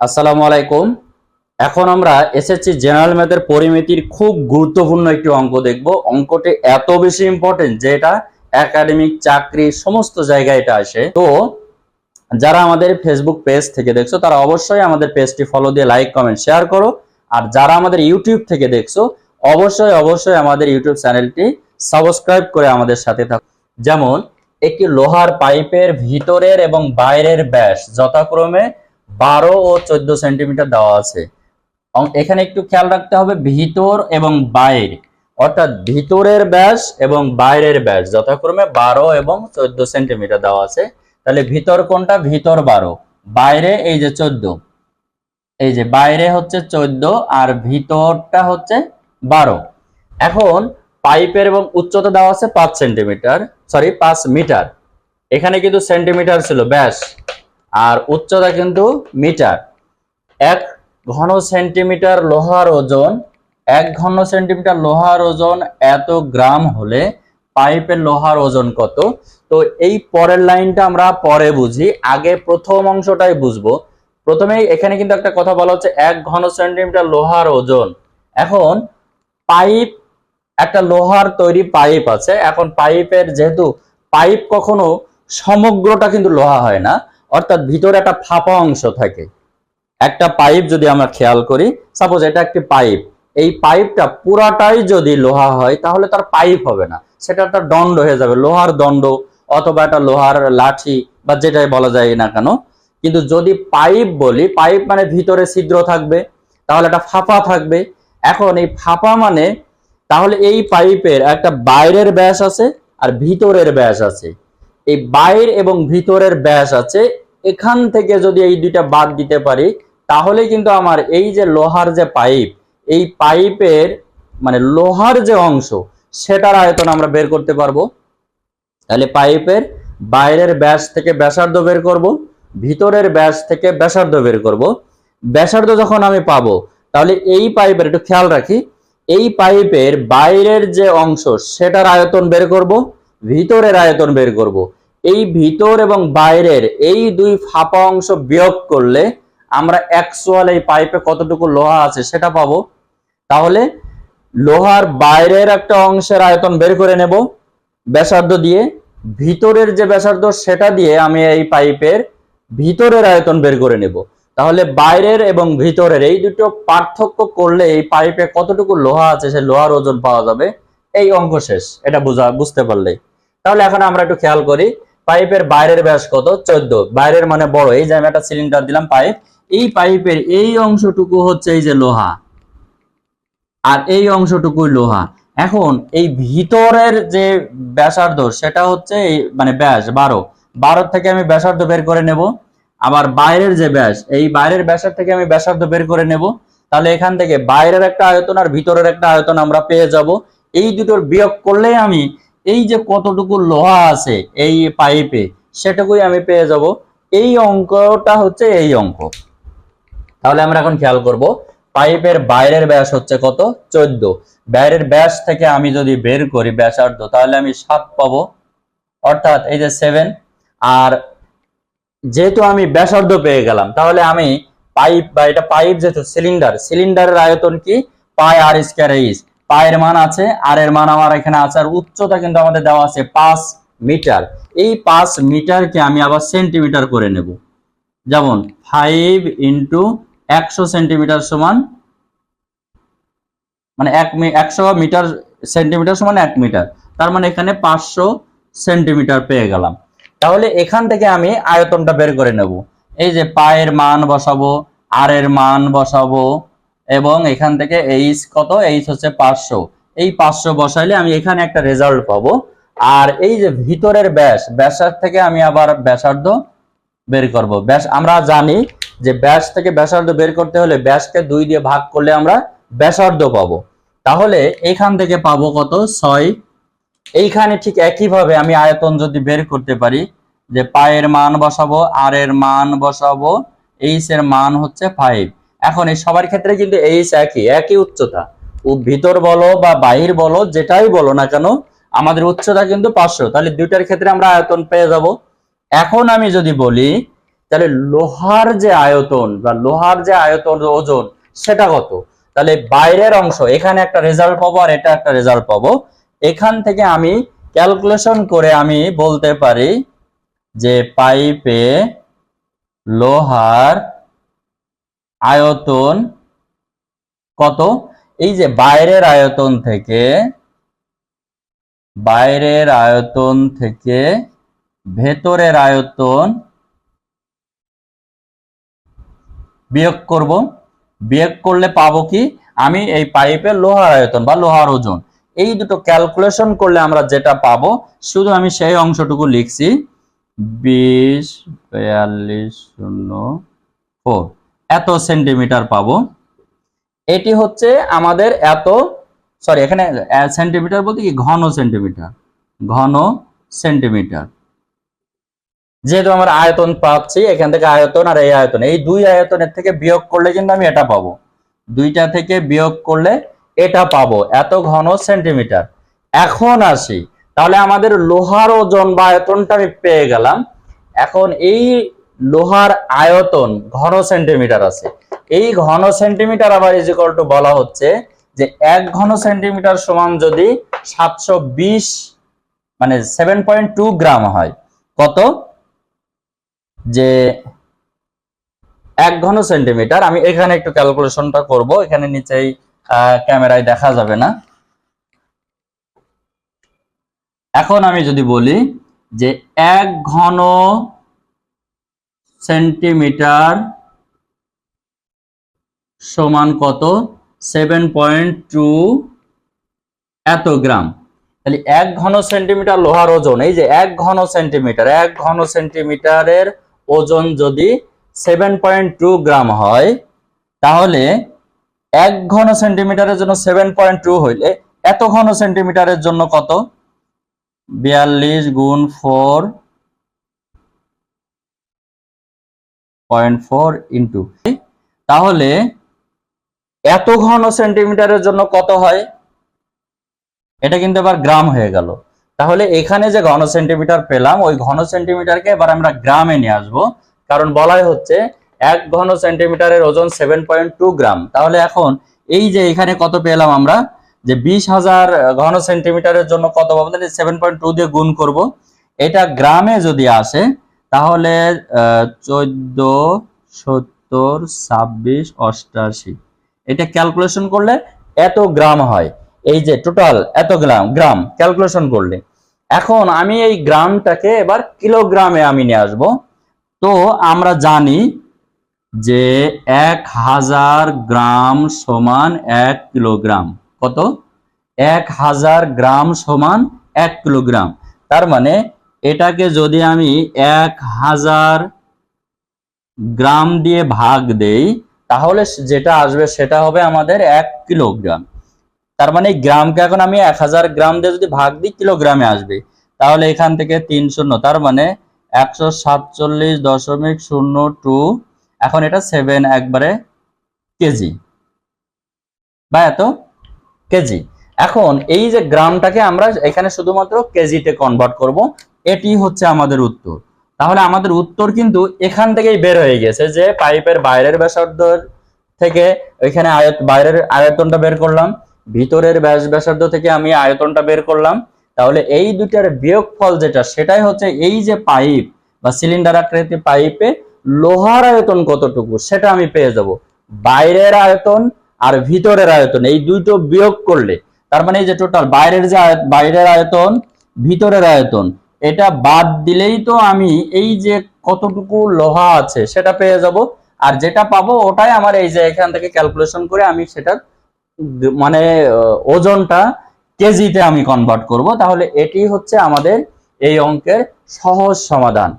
আসসালামু আলাইকুম। এখন আমরা এসএসসি জেনারেল ম্যাথের পরিমিতির খুব গুরুত্বপূর্ণ একটি অঙ্ক দেখব। অঙ্কটি এত বেশি ইম্পর্টেন্ট যে এটা একাডেমিক চাকরি সমস্ত জায়গায় এটা আসে। তো যারা আমাদের ফেসবুক পেজ থেকে দেখছ, তারা অবশ্যই আমাদের পেজটি ফলো দিয়ে লাইক কমেন্ট শেয়ার করো। আর যারা আমাদের ইউটিউব থেকে দেখছ, অবশ্যই অবশ্যই আমাদের ইউটিউব চ্যানেলটি সাবস্ক্রাইব করে আমাদের সাথে থাকো। যেমন, একটি লোহার পাইপের ভিতরের এবং বাইরের ব্যাস যথাক্রমে বারো ও চোদ্দ সেন্টিমিটার দেওয়া আছে। এখানে একটু খেয়াল রাখতে হবে, ভিতর এবং বাইরে। অর্থাৎ ভিতরের ব্যাস এবং বাইরের ব্যাস, যথাক্রমে বারো এবং চোদ্দ সেন্টিমিটার দেওয়া আছে। তাহলে ভিতর কোনটা? ভিতর বারো। বাইরে এই যে চোদ্দ। এই যে বাইরে হচ্ছে চোদ্দ আর ভিতরটা হচ্ছে বারো। এখন পাইপের এবং উচ্চতা দেওয়া আছে পাঁচ সেন্টিমিটার, সরি, পাঁচ মিটার। এখানে কিন্তু সেন্টিমিটার ছিল, ব্যাস। আর উচ্চতা কিন্তু মিটার। এক ঘন সেন্টিমিটার লোহার ওজন, এক ঘন সেন্টিমিটার লোহার ওজন এত গ্রাম হলে পাইপের লোহার ওজন কত? তো এই পরের লাইনটা আমরা পরে বুঝি। আগে প্রথম অংশটাই বুঝব। প্রথমেই এখানে কিন্তু একটা কথা বলা হচ্ছে, এক ঘন সেন্টিমিটার লোহার ওজন। এখন পাইপ, একটা লোহার তৈরি পাইপ আছে। এখন পাইপের যেহেতু পাইপ কখনো সমগ্রটা কিন্তু লোহা হয় না। অর্থাৎ ভিতরে একটা ফাঁপা অংশ থাকে। একটা পাইপ যদি আমরা খেয়াল করি সাপোজ এটা একটি পাইপ, এই পাইপটা পুরাটাই যদি লোহা হয়, তাহলে তার পাইপ হবে না। সেটা একটা দণ্ড হয়ে যাবে, লোহার দণ্ড অথবা একটা লোহার লাঠি বা যেটাই বলা যায় না কেন। কিন্তু যদি পাইপ বলি, পাইপ মানে ভিতরে ছিদ্র থাকবে, তাহলে একটা ফাঁপা থাকবে। এখন এই ফাঁপা মানে তাহলে এই পাইপের একটা বাইরের ব্যাস আছে আর ভিতরের ব্যাস আছে। এই বাইর এবং ভিতরের ব্যাস আছে, এখান থেকে যদি এই দুইটা বাদ দিতে পারি তাহলে কিন্তু আমার এই যে লোহার যে পাইপ, এই পাইপের মানে লোহার যে অংশ, সেটার আয়তন আমরা বের করতে পারব। তাহলে পাইপের বাইরের ব্যাস থেকে ব্যাসার্ধ বের করব, ভিতরের ব্যাস থেকে ব্যাসার্ধ বের করব। ব্যাসার্ধ যখন আমি পাবো, তাহলে এই পাইপের একটু খেয়াল রাখি, এই পাইপের বাইরের যে অংশ, সেটার আয়তন বের করব। ভিতরের আয়তন বের করব। এই ভিতর এবং বাইরের এই দুই ফাঁপা অংশ বিয়োগ করলে আমরা অ্যাকচুয়াল এই পাইপে কতটুকু লোহা আছে সেটা পাবো। তাহলে লোহার বাইরের একটা অংশের আয়তন বের করে নেব ব্যাসার্ধ দিয়ে। ভিতরের যে ব্যাসার্ধ সেটা দিয়ে আমি এই পাইপের ভিতরের আয়তন বের করে নেব। তাহলে বাইরের এবং ভিতরের এই দুটো পার্থক্য করলে এই পাইপে কতটুকু লোহা আছে সে লোহার ওজন পাওয়া যাবে। এই অঙ্ক শেষ, এটা বুঝা বুঝতে পারলে। তাহলে এখন আমরা একটু খেয়াল করি, পাইপের বাইরের ব্যাস কত? চোদ্দ। বাইরের মানে বড়, এই যে আমি একটা সিলিন্ডার দিলাম পাইপ, এই পাইপের এই অংশটুকু হচ্ছে এই যে লোহা। আর এই অংশটুকুই লোহা। এখন এই ভিতরের যে ব্যাসার্ধ, সেটা হচ্ছে এই মানে ব্যাস, বারো। বারো থেকে আমি ব্যাসার্ধ বের করে নেব। আবার বাইরের যে ব্যাস, এই বাইরের ব্যাসার থেকে আমি ব্যাসার্ধ বের করে নেব। তাহলে এখান থেকে বাইরের একটা আয়তন আর ভিতরের একটা আয়তন আমরা পেয়ে যাব। এই দুটোর বিয়োগ করলেই আমি এই যে কতটুকু লোহা আছে এই পাইপে সেটুকুই আমি পেয়ে যাব? এই অঙ্কটা হচ্ছে এই অঙ্ক। তাহলে আমরা এখন খেয়াল করব, পাইপের বাইরের ব্যাস হচ্ছে কত? চোদ্দ। বাইরের ব্যাস থেকে আমি যদি বের করি ব্যাসার্ধ, তাহলে আমি সাত পাবো। অর্থাৎ এই যে সেভেন। আর যেহেতু আমি ব্যাসার্ধ পেয়ে গেলাম, তাহলে আমি পাইপ বা এটা পাইপ যেহেতু সিলিন্ডার, সিলিন্ডারের আয়তন কি? পাই আর স্কয়ার এইচ পায়ের মান আছে আর এর মান আমার এখানে আছে, আর উচ্চতা কিন্তু আমাদের দেওয়া আছে পাঁচ মিটার। এই পাঁচ মিটারকে আমি আবার সেন্টিমিটার করে নেব। যেমন ফাইভ ইন্টু একশো সেন্টিমিটার সমান মানে এক একশো মিটার সেন্টিমিটার সমান এক মিটার। তার মানে এখানে পাঁচশো সেন্টিমিটার পেয়ে গেলাম। তাহলে এখান থেকে আমি আয়তনটা বের করে নেব। এই যে পায়ের মান বসাবো আর এর মান বসাবো এবং এখান থেকে এইচ কত? এইচ হচ্ছে পাঁচশো। এই পাঁচশো বসাইলে আমি এখানে একটা রেজাল্ট পাবো। আর এই যে ভিতরের ব্যাস ব্যাসার থেকে আমি আবার ব্যাসার্ধ বের করব। ব্যাস, আমরা জানি যে ব্যাস থেকে ব্যাসার্ধ বের করতে হলে ব্যাসকে দুই দিয়ে ভাগ করলে আমরা ব্যাসার্ধ পাবো। তাহলে এখান থেকে পাবো কত? ছয়। এইখানে ঠিক একইভাবে আমি আয়তন যদি বের করতে পারি, যে পায়ের মান বসাবো, আর এর মান বসাবো এইচ এর মান হচ্ছে ফাইভ এখন এই সবার ক্ষেত্রে কিন্তু এইচ একই একই উচ্চতা। ভিতর বলো বা বাহির বলো, যেটাই বলো না কেন, আমাদের উচ্চতা কিন্তু পাঁচশো। তাহলে দুইটার ক্ষেত্রে আমরা আয়তন পেয়ে যাব। এখন আমি যদি বলি, তাহলে লোহার যে আয়তন বা লোহার যে আয়তন ওজন, সেটা কত? তাহলে বাইরের অংশ, এখানে একটা রেজাল্ট পাবো আর এটা একটা রেজাল্ট পাবো। এখান থেকে আমি ক্যালকুলেশন করে আমি বলতে পারি যে পাইপে লোহার আয়তন কত? এই যে বাইরের আয়তন থেকে, বাইরের আয়তন থেকে ভেতরের আয়তন বিয়োগ করব। বিয়োগ করলে পাবো কি? আমি এই পাইপের লোহার আয়তন বা লোহার ওজন। এই দুটো ক্যালকুলেশন করলে আমরা যেটা পাবো, শুধু আমি সেই অংশটুকু লিখছি। বিশ, বিয়াল্লিশ, শূন্য ফোর এত সেন্টিমিটার পাবো। এটি হচ্ছে আমাদের এত সরি এখানে সেন্টিমিটার বলতে কি? ঘন সেন্টিমিটার ঘন সেন্টিমিটার যেহেতু আমরা আয়তন পাচ্ছি, এখান থেকে আয়তন আর এই আয়তন। এই দুই আয়তনের থেকে বিয়োগ করলে কিন্তু আমি এটা পাবো। দুইটা থেকে বিয়োগ করলে এটা পাবো। এত ঘন সেন্টিমিটার এখন আসি। তাহলে আমাদের লোহার ওজন বা আয়তনটা আমি পেয়ে গেলাম। এখন এই লোহার আয়তন ঘন সেন্টিমিটার আছে। এই ঘন সেন্টিমিটার আবার ইজ ইকুয়াল টু বলা হচ্ছে যে এক ঘন সেন্টিমিটার সমান যদি সাতশো বিশ মানে সেভেন পয়েন্ট টু গ্রাম হয়, কত? যে এক ঘন সেন্টিমিটার, আমি এখানে একটু ক্যালকুলেশনটা করব, এখানে নিচেই ক্যামেরায় দেখা যাবে না। এখন আমি যদি বলি যে এক ঘন সেন্টিমিটার সমান কত? সেভেন পয়েন্ট টু এত গ্রাম। তাহলে এক ঘন সেন্টিমিটার লোহার ওজন, এই যে এক ঘন সেন্টিমিটার, এক ঘন সেন্টিমিটারের ওজন যদি সেভেন পয়েন্ট টু গ্রাম হয়, তাহলে এক ঘন সেন্টিমিটারের জন্য সেভেন পয়েন্ট টু হইলে এত ঘন সেন্টিমিটারের জন্য কত? বিয়াল্লিশ গুণ ফোর পয়েন্ট ফোর ইন্টু তাহলে এত ঘন সেন্টিমিটারের জন্য কত হয়? এটা কিন্তু এবার গ্রাম হয়ে গেল। তাহলে এখানে যে ঘন সেন্টিমিটার পেলাম, ওই ঘন সেন্টিমিটারকে এবার আমরা গ্রামে নিয়ে আসব। কারণ বলাই হচ্ছে, এক ঘন সেন্টিমিটারের ওজন সেভেন পয়েন্ট টু গ্রাম। তাহলে এখন এই যে এখানে কত পেলাম আমরা? যে বিশ হাজার ঘন সেন্টিমিটারের জন্য কত পাবো তাহলে সেভেন পয়েন্ট টু দিয়ে গুণ করব। এটা গ্রামে যদি আসে তাহলে চোদ্দ, সত্তর, ছাব্বিশ, অষ্টাশি। এটা ক্যালকুলেশন করলে এত গ্রাম হয়। এই যে টোটাল এত গ্রাম গ্রাম ক্যালকুলেশন করলে। এখন আমি এই গ্রামটাকে এবার কিলোগ্রামে আমি নিয়ে আসব। তো আমরা জানি যে এক হাজার গ্রাম সমান এক কিলোগ্রাম। কত? এক হাজার গ্রাম সমান এক কিলোগ্রাম। তার মানে এটাকে যদি আমি এক হাজার গ্রাম দিয়ে ভাগ দেই, তাহলে যেটা আসবে সেটা হবে আমাদের এক কিলোগ্রাম। তার মানে গ্রামকে এখন আমি এক হাজার গ্রাম দিয়ে যদি ভাগ দিই, কিলোগ্রামে আসবে। তাহলে এখান থেকে তিন শূন্য, তার মানে একশো সাতচল্লিশ দশমিক শূন্য টু, এখন এটা সেভেন একবারে কেজি। বা এত কেজি। এখন এই যে গ্রামটাকে আমরা এখানে শুধুমাত্র কেজিতে কনভার্ট করব এটি হচ্ছে আমাদের উত্তর। তাহলে আমাদের উত্তর কিন্তু এখান থেকেই বের হয়ে গেছে যে পাইপের বাইরের ব্যাসার্ধ থেকে এখানে আয়ত বাইরের আয়তনটা বের করলাম, ভিতরের ব্যাস ব্যাসার্ধ থেকে আমি আয়তনটা বের করলাম। তাহলে এই দুটার বিয়োগফল যেটা, সেটাই হচ্ছে এই যে পাইপ বা সিলিন্ডার আকৃতি পাইপে লোহার আয়তন কতটুকু, সেটা আমি পেয়ে যাব। বাইরের আয়তন আর ভিতরের আয়তন, এই দুটো বিয়োগ করলে। তার মানে এই যে টোটাল বাইরের যে বাইরের আয়তন, ভিতরের আয়তন এটা বাদ দিলেই তো আমি এই যে কতটুকু লোহা আছে সেটা পেয়ে যাব। আর যেটা পাবো ওটাই আমার এই যে এখান থেকে ক্যালকুলেশন করে আমি সেটার মানে ওজনটা কেজিতে আমি কনভার্ট করব। তাহলে এটি হচ্ছে আমাদের এই অঙ্কের সহজ সমাধান।